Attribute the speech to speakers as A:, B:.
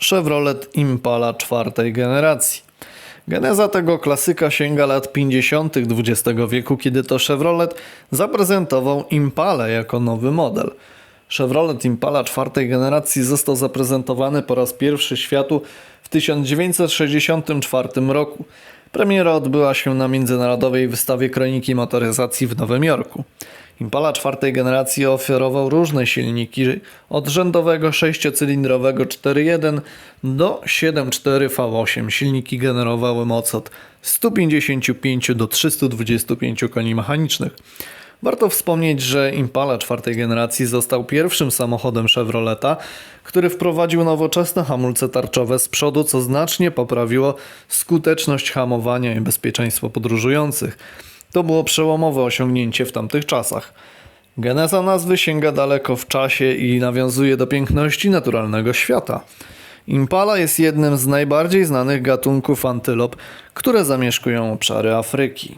A: Chevrolet Impala czwartej generacji. Geneza tego klasyka sięga lat 50. XX wieku, kiedy to Chevrolet zaprezentował Impalę jako nowy model. Chevrolet Impala czwartej generacji został zaprezentowany po raz pierwszy światu w 1964 roku. Premiera odbyła się na Międzynarodowej Wystawie Kroniki Motoryzacji w Nowym Jorku. Impala czwartej generacji oferował różne silniki od rzędowego sześciocylindrowego 4.1 do 7.4 V8. Silniki generowały moc od 155 do 325 koni mechanicznych. Warto wspomnieć, że Impala czwartej generacji został pierwszym samochodem Chevroleta, który wprowadził nowoczesne hamulce tarczowe z przodu, co znacznie poprawiło skuteczność hamowania i bezpieczeństwo podróżujących. To było przełomowe osiągnięcie w tamtych czasach. Geneza nazwy sięga daleko w czasie i nawiązuje do piękności naturalnego świata. Impala jest jednym z najbardziej znanych gatunków antylop, które zamieszkują obszary Afryki.